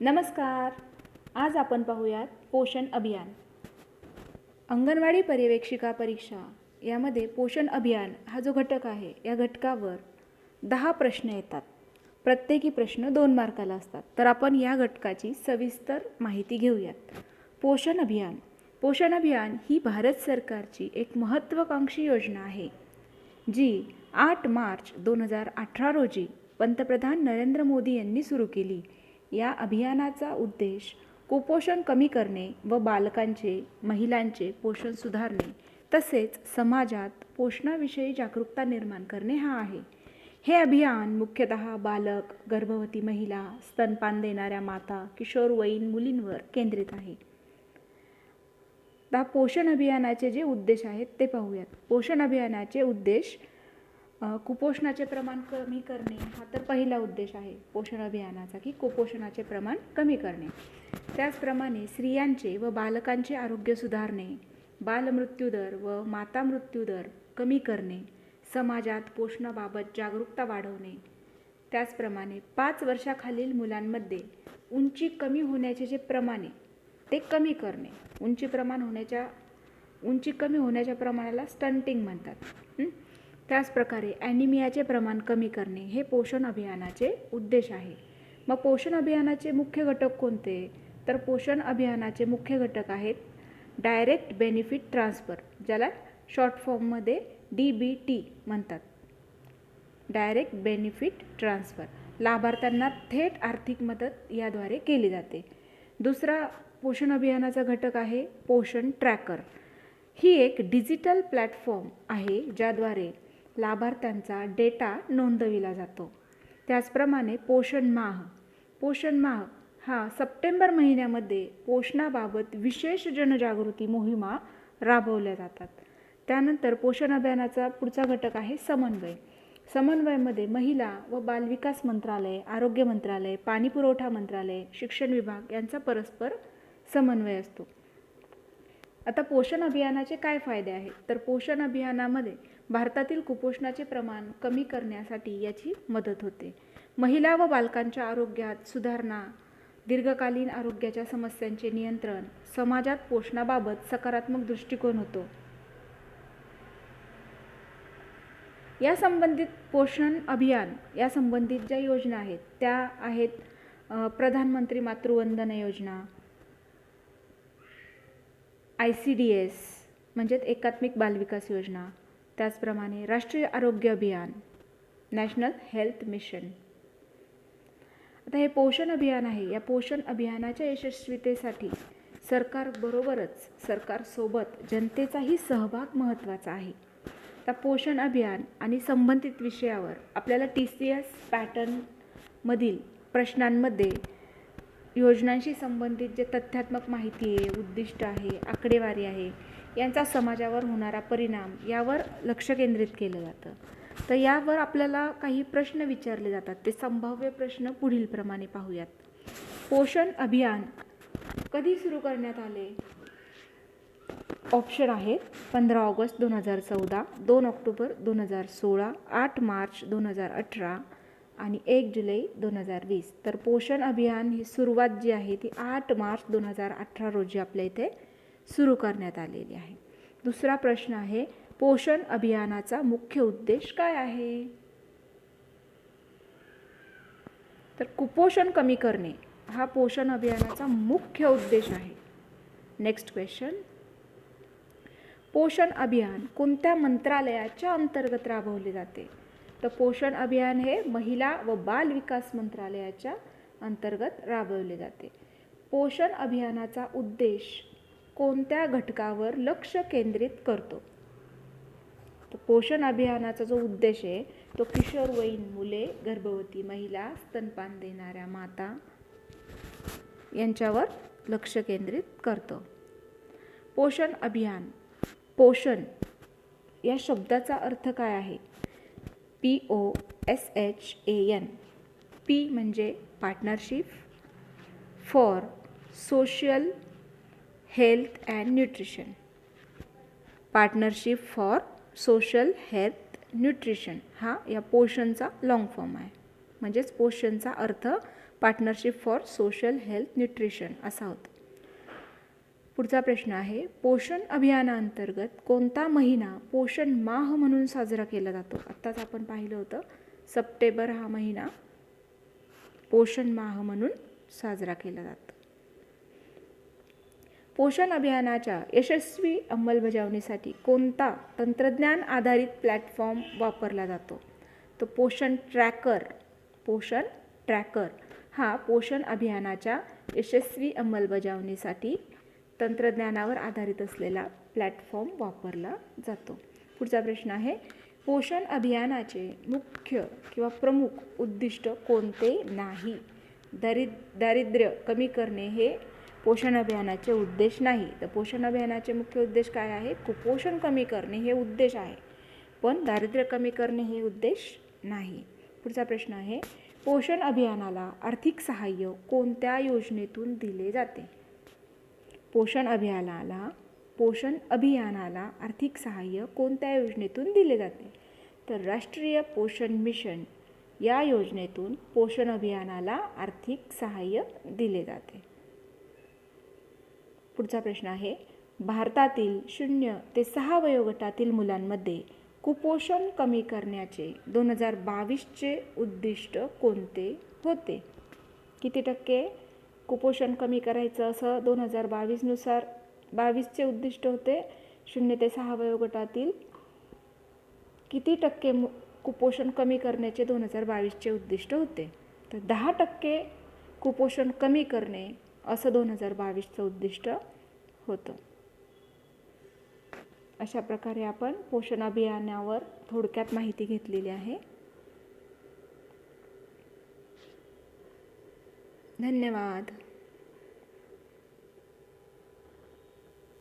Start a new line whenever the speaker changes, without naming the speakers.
नमस्कार. आज आपण पाहूयात पोषण अभियान. अंगणवाडी पर्यवेक्षिका परीक्षा. यामध्ये पोषण अभियान हा जो घटक आहे या घटकावर दहा प्रश्न येतात. प्रत्येकी प्रश्न दोन मार्काला असतात. तर आपण या घटकाची सविस्तर माहिती घेऊयात. पोषण अभियान. पोषण अभियान ही भारत सरकारची एक महत्त्वाकांक्षी योजना आहे जी आठ मार्च दोन हजार अठरा रोजी पंतप्रधान नरेंद्र मोदी यांनी सुरू केली. या अभियानाचा उद्देश कुपोषण कमी करणे व बालकांचे महिलांचे पोषण सुधारणे तसेच समाजात पोषणाविषयी जागरूकता निर्माण करणे हा आहे. हे अभियान मुख्यतः बालक गर्भवती महिला स्तनपान देणाऱ्या माता किशोरवयीन मुलींवर केंद्रित आहे. आता पोषण अभियानाचे जे उद्देश आहेत ते पाहूयात. पोषण अभियानाचे उद्देश कुपोषणाचे प्रमाण कमी करणे हा तर पहिला उद्देश आहे. पोषण अभियानाचा की कुपोषणाचे प्रमाण कमी करणे. त्याचप्रमाणे स्त्रियांचे व बालकांचे आरोग्य सुधारणे बालमृत्यूदर व माता मृत्यूदर कमी करणे समाजात पोषणाबाबत जागरूकता वाढवणे. त्याचप्रमाणे पाच वर्षाखालील मुलांमध्ये उंची कमी होण्याचे जे प्रमाण आहे ते कमी करणे. उंची प्रमाण होण्याच्या उंची कमी होण्याच्या प्रमाणाला स्टंटिंग म्हणतात. त्याचप्रकारे ॲनिमियाचे प्रमाण कमी करणे हे पोषण अभियानाचे उद्देश आहे. मग पोषण अभियानाचे मुख्य घटक कोणते? तर पोषण अभियानाचे मुख्य घटक आहेत डायरेक्ट बेनिफिट ट्रान्सफर ज्याला शॉर्ट फॉर्ममध्ये डी बी टी म्हणतात. डायरेक्ट बेनिफिट ट्रान्सफर लाभार्थ्यांना थेट आर्थिक मदत याद्वारे केली जाते. दुसरा पोषण अभियानाचा घटक आहे पोषण ट्रॅकर ही एक डिजिटल प्लॅटफॉर्म आहे ज्याद्वारे लाभार्थ्यांचा डेटा नोंदविला जातो. त्याचप्रमाणे पोषण माह. पोषण माह हा सप्टेंबर महिन्यामध्ये पोषणाबाबत विशेष जनजागृती मोहिमा राबवल्या जातात. त्यानंतर पोषण अभियानाचा पुढचा घटक आहे समन्वय. समन्वयमध्ये महिला व बालविकास मंत्रालय आरोग्य मंत्रालय पाणीपुरवठा मंत्रालय शिक्षण विभाग यांचा परस्पर समन्वय असतो. आता पोषण अभियानाचे काय फायदे आहेत? तर पोषण अभियानामध्ये भारतातील कुपोषणाचे प्रमाण कमी करण्यासाठी याची मदत होते. महिला व बालकांच्या आरोग्यात सुधारणा दीर्घकालीन आरोग्याच्या समस्यांचे नियंत्रण समाजात पोषणाबाबत सकारात्मक दृष्टिकोन होतो. या संबंधित पोषण अभियान या संबंधित ज्या योजना आहेत त्या आहेत प्रधानमंत्री मातृवंदना योजना आय सी डी एस म्हणजेच एकात्मिक बालविकास योजना त्याचप्रमाणे राष्ट्रीय आरोग्य अभियान नॅशनल हेल्थ मिशन. आता हे पोषण अभियान आहे. या पोषण अभियानाच्या यशस्वीतेसाठी सरकारबरोबरच सरकारसोबत जनतेचाही सहभाग महत्त्वाचा आहे. आता पोषण अभियान आणि संबंधित विषयावर आपल्याला टी सी एस पॅटर्नमधील प्रश्नांमध्ये योजनांशी संबंधित जे तथ्यात्मक माहिती आहे उद्दिष्ट आहे आकडेवारी आहे यांचा समाजावर होणारा परिणाम यावर लक्ष केंद्रित केलं जातं. तर यावर आपल्याला काही प्रश्न विचारले जातात. ते संभाव्य प्रश्न पुढीलप्रमाणे पाहूयात. पोषण अभियान कधी सुरू करण्यात आले? ऑप्शन आहेत पंधरा ऑगस्ट दोन हजार चौदा दोन ऑक्टोबर दोन हजार सोळा आठ मार्च दोन हजार अठरा आणि एक जुलै दोन हजार वीस. तर पोषण अभियान ही सुरुवात जी आहे ती आठ मार्च दोन हजार अठरा रोजी आपल्या इथे सुरू करण्यात आलेली आहे. दुसरा प्रश्न आहे पोषण अभियानाचा मुख्य उद्देश काय आहे? तर कुपोषण कमी करणे हा पोषण अभियानाचा मुख्य उद्देश आहे. नेक्स्ट क्वेश्चन पोषण अभियान कोणत्या मंत्रालयाच्या अंतर्गत राबवले जाते? तर पोषण अभियान हे महिला व बाल विकास मंत्रालयाच्या अंतर्गत राबवले जाते. पोषण अभियानाचा उद्देश कोणत्या घटकावर लक्ष केंद्रित करतो? पोषण अभियानाचा जो उद्देश आहे तो किशोरवयीन मुले गर्भवती महिला स्तनपान देणाऱ्या माता यांच्यावर लक्ष केंद्रित करतो. पोषण अभियान पोषण या शब्दाचा अर्थ काय आहे? P O S H A N. P म्हणजे partnership for social health and nutrition. Partnership for social health nutrition हा या पोषणचा लाँग फॉर्म आहे. म्हणजेच पोषणचा अर्थ partnership for social health nutrition असा होता. पुढचा प्रश्न आहे पोषण अभियानाअंतर्गत कोणता महिना पोषण माह म्हणून साजरा केला जातो? आत्ताच आपण पाहिलं होतं सप्टेंबर हा महिना पोषण माह म्हणून साजरा केला जातो. पोषण अभियानाच्या यशस्वी अंमलबजावणीसाठी कोणता तंत्रज्ञान आधारित प्लॅटफॉर्म वापरला जातो? तो पोषण ट्रॅकर पोषण ट्रॅकर हा पोषण अभियानाच्या यशस्वी अंमलबजावणीसाठी तंत्रज्ञानावर आधारित असलेला प्लॅटफॉर्म वापरला जातो. पुढचा प्रश्न आहे पोषण अभियानाचे मुख्य किंवा प्रमुख उद्दिष्ट कोणते नाही? दरिद दारिद्र्य कमी करणे हे पोषण अभियानाचे उद्देश नाही. तर पोषण अभियानाचे मुख्य उद्देश काय आहे? कुपोषण कमी करणे हे उद्देश आहे. पण दारिद्र्य कमी करणे हे उद्देश नाही. पुढचा प्रश्न आहे पोषण अभियानाला आर्थिक सहाय्य कोणत्या योजनेतून दिले जाते? पोषण अभियानाला पोषण अभियानाला आर्थिक सहाय्य कोणत्या योजनेतून दिले जाते? तर राष्ट्रीय पोषण मिशन या योजनेतून पोषण अभियानाला आर्थिक सहाय्य दिले जाते. पुढचा प्रश्न आहे. भारतातील शून्य ते सहा वयोगटातील मुलांमध्ये कुपोषण कमी करण्याचे दोन हजार बावीसचे उद्दिष्ट कोणते होते? किती टक्के? कुपोषण कमी करायचं असं दोन हजार बावीसनुसार बावीसचे उद्दिष्ट होते. शून्य ते सहा वयोगटातील किती टक्के मु कुपोषण कमी करण्याचे दोन हजार बावीसचे उद्दिष्ट होते? तर दहा टक्के कुपोषण कमी करणे असं दोन हजार बावीसचं उद्दिष्ट होतं. अशा प्रकारे आपण पोषण अभियानावर थोडक्यात माहिती घेतलेली आहे. धन्यवाद.